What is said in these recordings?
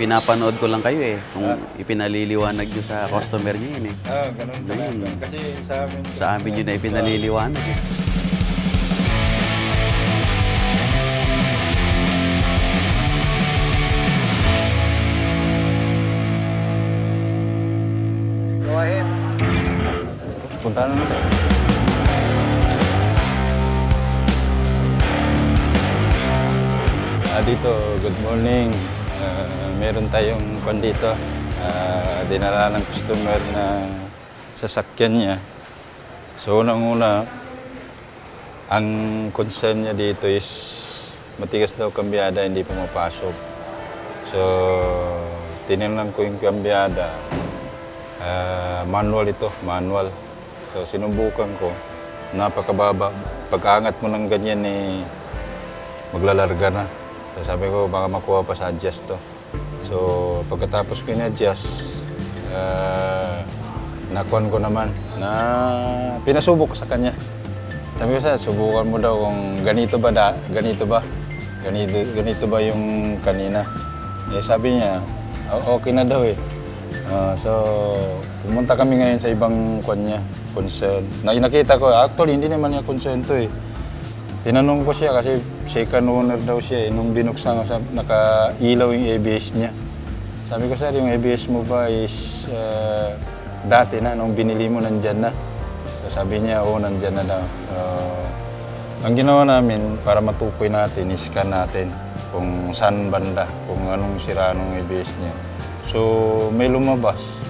pinapanood ko lang kayo eh. Kung ipinaliliwanag nyo sa customer nyo yun eh. Ah, ganun talaga. Kasi sa amin... Sa amin yun na ipinaliliwanag eh. Ahead. Punta na natin. Ah, dito, good morning. Ah, meron tayong kwan dito. Ah, dinala ng customer na sasakyan niya. So, unang-una, ang concern niya dito is matigas daw kambyada, hindi pumapasok. So, tinignan ko yung kambyada. Ah, manual ito, manual. So, sinubukan ko. Napakababa. Pagkaangat mo ng ganyan, eh, maglalarga na. So, sabi ko, baka makuha pa sa adjust to. So, pagkatapos ko in-adjust, ah, nakuhan ko naman na pinasubok ko sa kanya. Sabi ko sa, subukan mo daw kung ganito ba da, ganito ba? Ganito, ganito ba yung kanina? Eh sabi niya, "O- okay na daw eh. Ah, so, pumunta kami ngayon sa ibang kwan niya, concern. Na nakita ko, actually hindi naman niya concern to eh. Tinanong ko siya kasi second owner daw siya eh. Nung binuksan ko, nakailaw yung ABS niya. Sabi ko, sir, yung ABS mo ba is ah, dati na, nung binili mo nandyan na? So, sabi niya, oo, nandyan na daw. Ah, ang ginawa namin para matukoy natin, iscan natin kung saan banda, kung anong sira ng ABS niya. So, may lumabas.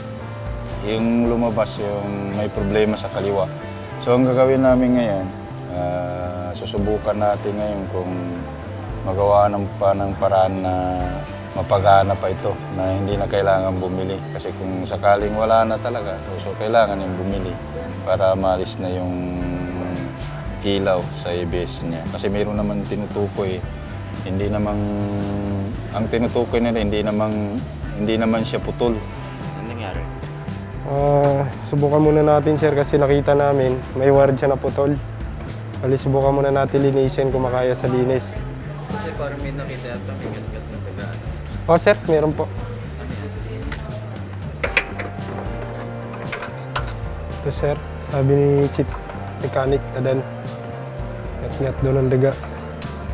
Yung lumabas, yung may problema sa kaliwa. So, ang gagawin namin ngayon, ah, susubukan natin ngayon kung magawa ng pa ng paraan na mapagana pa ito na hindi na kailangan bumili. Kasi kung sakaling wala na talaga, so kailangan yung bumili para maalis na yung ilaw sa ABS niya. Kasi mayroon naman tinutukoy, hindi namang, ang tinutukoy nila, hindi namang, hindi naman siya putol. Ano nangyari? Ah, subukan muna natin sir kasi nakita namin may word siya na putol. Bali subukan muna natin linisin kung makaya sa linis. Kasi parang may nakita yata may gat na tagaan. Oh sir, meron po. Ito sir, sabi ni Chief Mechanic Adan. Ngat-ngat doon ang daga.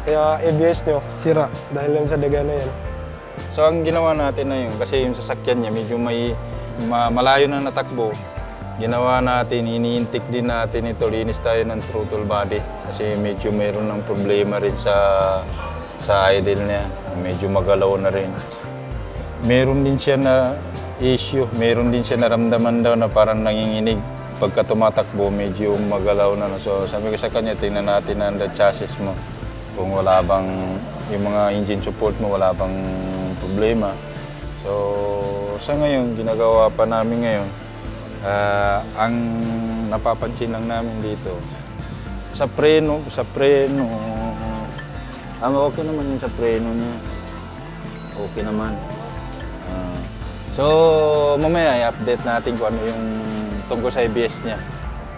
Kaya ABS nyo, sira dahil lang sa daga na yan. So ang ginawa natin na yun, kasi yung sasakyan niya medyo may ma- malayo na natakbo, ginawa natin, iniintik din natin ito, linis tayo ng throttle body kasi medyo mayroon ng problema rin sa sa idle niya, medyo magalaw na rin. Meron din siya na issue, meron din siya naramdaman daw na parang nanginginig. Pagka tumatakbo, medyo magalaw na. So sabi ko sa kanya, tingnan natin ang chassis mo. Kung wala bang, yung mga engine support mo, wala bang problema. So sa ngayon, ginagawa pa namin ngayon, ah, ang napapansin lang namin dito, sa preno, sa preno, ah, okay naman yung sa preno niya. Okay naman. Ah, so, mamaya i-update natin kung ano yung tungkol sa ABS niya.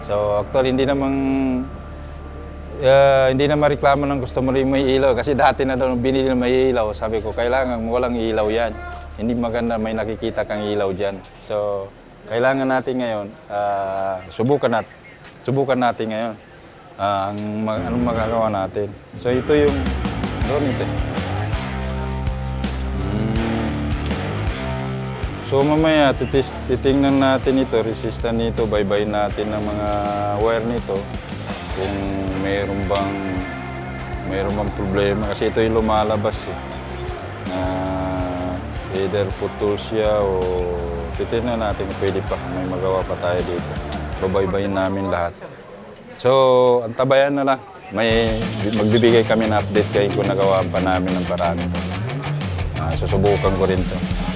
So, actually, hindi namang ah, hindi na mareklamo ng gusto mo rin may ilaw kasi dati na daw binili na may ilaw. Sabi ko, kailangan walang ilaw yan. Hindi maganda may nakikita kang ilaw dyan. So, kailangan natin ngayon, ah, subukan natin. Subukan natin ngayon ah, ang mag- anong magagawa natin. So, ito yung drone ito. eh. So mamaya titis, titingnan natin ito, resistant nito, baybayin natin ng mga wire nito kung mayroon bang mayroon bang problema kasi ito yung lumalabas eh. Either putol siya o titingnan natin kung pwede pa, may magawa pa tayo dito. Babaybayin namin lahat. So, antabayan na lang. May magbibigay kami ng update kayo kung nagawa pa namin ng paraan ito. Ah, susubukan ko rin to.